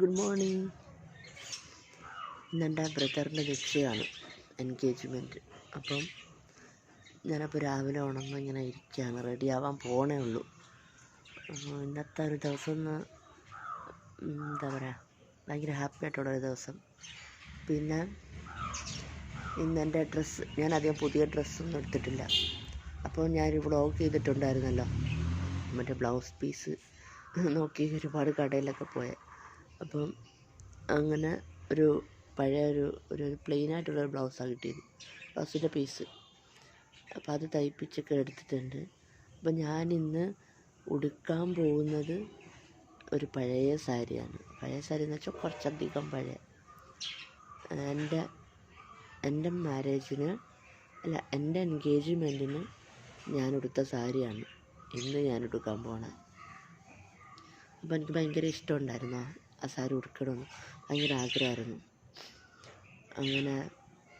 Good morning ഇന്നെന്റെ ബ്രദറിന്റെ നിശ്ചയമാണ് എൻഗേജ്മെന്റ് അപ്പം ഞാനപ്പോൾ രാവിലെ ഉണർന്ന് ഇങ്ങനെ ഇരിക്കുകയാണ് റെഡി ആവാൻ പോണേ ഉള്ളൂ. ഇന്നത്തെ ഒരു ദിവസം ഒന്ന് എന്താ പറയുക ഭയങ്കര ഹാപ്പി ആയിട്ടുള്ള ഒരു ദിവസം. പിന്നെ ഇന്ന് എന്റെ ഡ്രസ്സ് ഞാൻ അധികം പുതിയ ഡ്രസ്സൊന്നും എടുത്തിട്ടില്ല. അപ്പോൾ ഞാനൊരു വ്ളോഗ് ചെയ്തിട്ടുണ്ടായിരുന്നല്ലോ മറ്റേ ബ്ലൗസ് പീസ് നോക്കി ഒരുപാട് കടയിലൊക്കെ പോയെ. അപ്പം അങ്ങനെ ഒരു പഴയ ഒരു ഒരു ഒരു ബ്ലൗസാണ് കിട്ടിയത്. ബ്ലൗസിന്റെ പീസ് അപ്പോൾ അത് തയ്പ്പിച്ചൊക്കെ എടുത്തിട്ടുണ്ട്. അപ്പോൾ ഞാനിന്ന് ഉടുക്കാൻ പോകുന്നത് ഒരു പഴയ സാരിയാണ്. പഴയ സാരി എന്ന് വെച്ചാൽ കുറച്ചധികം പഴയ. എന്റെ എന്റെ മാരേജിന് അല്ല എന്റെ എൻഗേജ്മെന്റിന് ഞാൻ ഉടുത്ത സാരിയാണ് ഇന്ന് ഞാൻ ഉടുക്കാൻ പോണത്. അപ്പോൾ എനിക്ക് ഭയങ്കര ഇഷ്ടമുണ്ടായിരുന്നു. ആ- സാരി ഉടുക്കണമെന്ന് ഭയങ്കര ആഗ്രഹമായിരുന്നു. അങ്ങനെ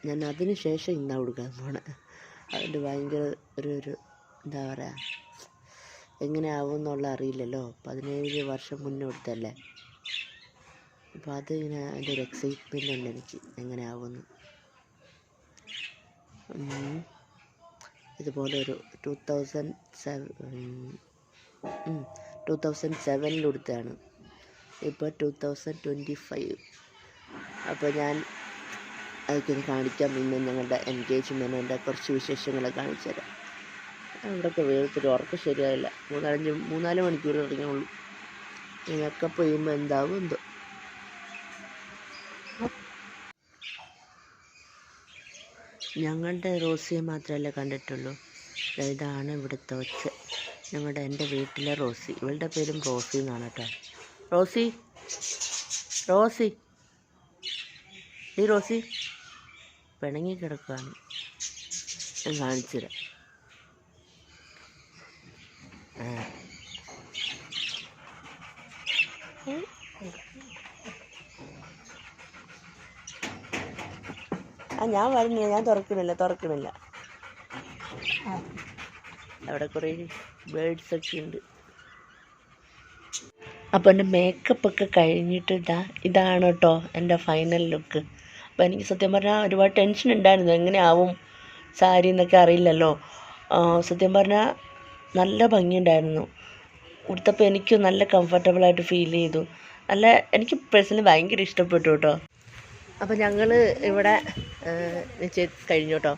ഞാൻ അതിന് ശേഷം ഇന്നാ ഉടുക്കാൻ പോണേ. അതുകൊണ്ട് ഭയങ്കര ഒരു ഒരു എന്താ പറയുക എങ്ങനെ ആവും എന്നുള്ള അറിയില്ലല്ലോ. പതിനേഴ് വർഷം മുന്നേ ഉടുത്തല്ലേ അത് ഇങ്ങനെ അതിന്റെ ഒരു എക്സൈറ്റ്മെന്റ് ഉണ്ട് എനിക്ക് എങ്ങനെ ആവുമെന്ന്. ഇതുപോലെ ഒരു two thousand seven two thousand സെവനിൽ കൊടുത്തതാണ് ഇപ്പോൾ ടു തൗസൻഡ് ട്വന്റി ഫൈവ് അപ്പോൾ ഞാൻ അതൊക്കെ കാണിക്കാം. ഇന്ന് ഞങ്ങളുടെ എൻഗേജ്മെന്റിന്റെ കുറച്ച് വിശേഷങ്ങൾ കാണിച്ചു തരാം. അവിടെയൊക്കെ വേറൊരു ഉറക്കം ശരിയായില്ല. മൂന്നാലഞ്ച് മൂന്നാൽ മണിക്കൂർ ഇറങ്ങിയുള്ളൂ. ഇതിനൊക്കെ പോയുമ്പോൾ എന്താവും എന്തോ. ഞങ്ങളുടെ റോസിയെ മാത്രമല്ല കണ്ടിട്ടുള്ളൂ. ഇതാണ് ഇവിടുത്തെ ഒച്ച. ഞങ്ങളുടെ എന്റെ വീട്ടിലെ റോസി. ഇവളുടെ പേരും റോസി എന്നാണ് കേട്ടോ. റോസി. റോസി. ഈ റോസി പിണങ്ങി കിടക്കുകയാണ് ഞാൻ കാണിച്ചു തരാം. ആ. ഞാൻ വരുന്നില്ല. ഞാൻ തുറക്കണില്ല തുറക്കണില്ല അവിടെ കുറേ ബേഡ്സ് ഒക്കെ ഉണ്ട്. അപ്പോൾ എന്റെ മേക്കപ്പ് ഒക്കെ കഴിഞ്ഞിട്ട് ഇതാ ഇതാണ് കേട്ടോ എന്റെ ഫൈനൽ ലുക്ക് അപ്പോൾ എനിക്ക് സത്യം പറഞ്ഞാൽ ഒരുപാട് ടെൻഷൻ ഉണ്ടായിരുന്നു. എങ്ങനെയാവും സാരി എന്നൊക്കെ അറിയില്ലല്ലോ. സത്യം പറഞ്ഞാൽ നല്ല ഭംഗിയുണ്ടായിരുന്നു. ഉടുത്തപ്പോൾ എനിക്ക് നല്ല കംഫർട്ടബിളായിട്ട് ഫീൽ ചെയ്തു. നല്ല എനിക്ക് പേഴ്സണലി ഭയങ്കര ഇഷ്ടപ്പെട്ടു കേട്ടോ അപ്പോൾ ഞങ്ങൾ ഇവിടെ കഴിഞ്ഞു കേട്ടോ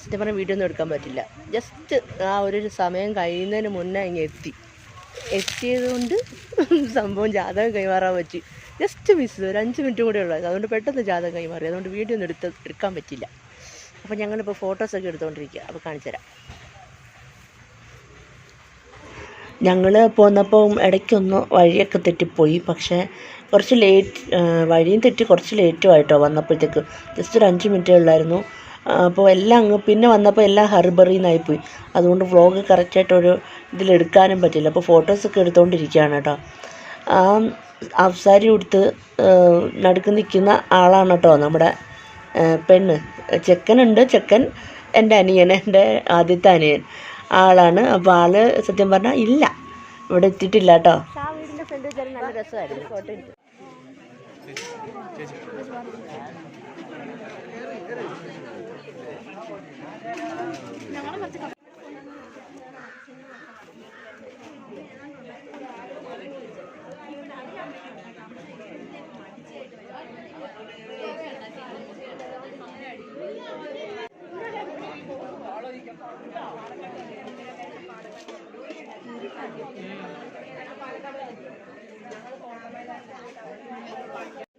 സത്യം പറഞ്ഞാൽ വീഡിയോ ഒന്നും എടുക്കാൻ പറ്റില്ല. ജസ്റ്റ് ആ ഒരു സമയം കഴിയുന്നതിന് മുന്നേ ഇങ്ങനെ എത്തി. എത്തിയത് കൊണ്ട് സംഭവം ജാതകം കൈമാറാൻ പറ്റി. ജസ്റ്റ് മിസ് ഒരു അഞ്ച് മിനിറ്റ് കൂടെ ഉള്ളത് അതുകൊണ്ട് പെട്ടെന്ന് ജാതകം കൈമാറി. അതുകൊണ്ട് വീഡിയോ ഒന്നും എടുത്ത് എടുക്കാൻ പറ്റില്ല അപ്പോൾ ഞങ്ങളിപ്പോൾ ഫോട്ടോസൊക്കെ എടുത്തുകൊണ്ടിരിക്കുക അപ്പോൾ കാണിച്ചുതരാം ഞങ്ങൾ പോന്നപ്പോൾ ഇടയ്ക്കൊന്ന് വഴിയൊക്കെ തെറ്റിപ്പോയി. പക്ഷേ കുറച്ച് ലേറ്റ് വഴിയും തെറ്റി കുറച്ച് ലേറ്റുമായിട്ടോ വന്നപ്പോഴത്തേക്ക്. ജസ്റ്റ് ഒരു അഞ്ച് മിനിറ്റേ ഉള്ളായിരുന്നു. അപ്പോൾ എല്ലാം അങ്ങ് പിന്നെ വന്നപ്പോൾ എല്ലാം ഹറിബറിന്നായിപ്പോയി അതുകൊണ്ട് വ്ളോഗ് കറക്റ്റായിട്ടൊരു ഇതിലെടുക്കാനും പറ്റില്ല. അപ്പോൾ ഫോട്ടോസൊക്കെ എടുത്തുകൊണ്ടിരിക്കുകയാണ് കേട്ടോ. ആ അഫ്സാരി ഉടുത്ത് നടുക്ക് നിൽക്കുന്ന ആളാണ് കേട്ടോ നമ്മുടെ പെണ്ണ്. ചെക്കനുണ്ട് ചെക്കൻ എന്റെ അനിയൻ എന്റെ ആദ്യത്തെ അനിയൻ ആളാണ്. അപ്പോൾ ആൾ സത്യം പറഞ്ഞാൽ ഇല്ല. ഇവിടെ എത്തിയിട്ടില്ല കേട്ടോ. നല്ല രസമായിരുന്നു. പാലക്കാട് ഞങ്ങൾ കോണമേലാണ്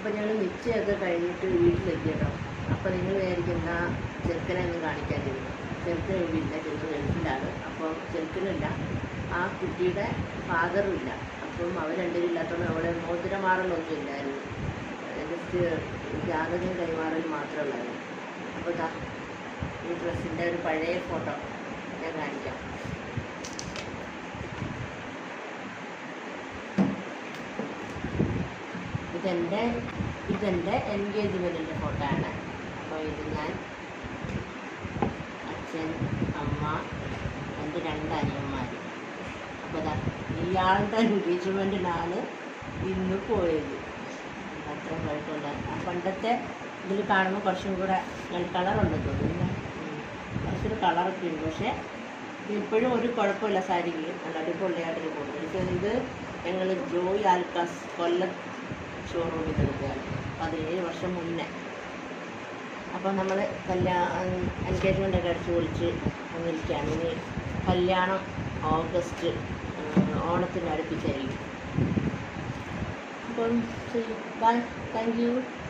അപ്പോൾ ഞങ്ങൾ നിശ്ചയമൊക്കെ കഴിഞ്ഞിട്ട് വീട്ടിലെത്തി കേട്ടോ അപ്പോൾ നിങ്ങൾ വിചാരിക്കും എന്താ ചെറുക്കനെ ഒന്നും കാണിക്കാതിരുന്നു ചെറുക്കൻ ഇല്ല ചെറുക്കൻ ഗൾഫിലാണ്. അപ്പോൾ ചെറുക്കനില്ല ആ കുട്ടിയുടെ ഫാദറും ഇല്ല. അപ്പം അവർ രണ്ടുപേരും ഇല്ലാത്തതുകൊണ്ട് അവിടെ മോതിരമാറലൊന്നും ഇല്ലായിരുന്നു. ജസ്റ്റ് ജാതകം കൈമാറൽ മാത്രമേ ഉള്ളായിരുന്നു. അപ്പോൾ ഇതാ ഈ ഡ്രസ്സിന്റെ ഒരു പഴയ ഫോട്ടോ ഞാൻ കാണിക്കാം ഇതെന്റെ ഇതെന്റെ എൻഗേജ്മെന്റിന്റെ ഫോട്ടോ ആണ്. അപ്പോൾ ഇത് ഞാൻ അച്ഛൻ അമ്മ എന്റെ രണ്ട് അനിയന്മാർ അപ്പോൾ അതാ ഇയാളുടെ എൻഗേജ്മെന്റിനാണ് ഇന്ന് പോയത്. അത്ര കുഴപ്പമില്ല ആ പണ്ടത്തെ ഇതിൽ കാണുമ്പോൾ കുറച്ചും കൂടെ കളറുണ്ട് തോന്നുന്നു. കുറച്ചൊരു കളറൊക്കെ ഉണ്ട്. പക്ഷേ ഇപ്പോഴും ഒരു കുഴപ്പമില്ല സാരിക്ക്. നല്ല അടിപൊളിയായിട്ട് പോകുന്നു എനിക്ക് ഇത് ഞങ്ങൾ ജോയ് ആൽക്കാസ് കൊല്ലം ഷോറൂമിൽ എടുക്കുകയാണ് പതിനേഴ് വർഷം മുന്നേ. അപ്പോൾ നമ്മൾ കല്യാണം എൻഗേജ്മെന്റൊക്കെ അടിച്ച് പൊളിച്ച് വന്നിരിക്കുകയാണ്. ഇനി കല്യാണം ഓഗസ്റ്റ് ഓണത്തിന് അടുപ്പിച്ചായിരിക്കും. അപ്പം ബൈ താങ്ക് യു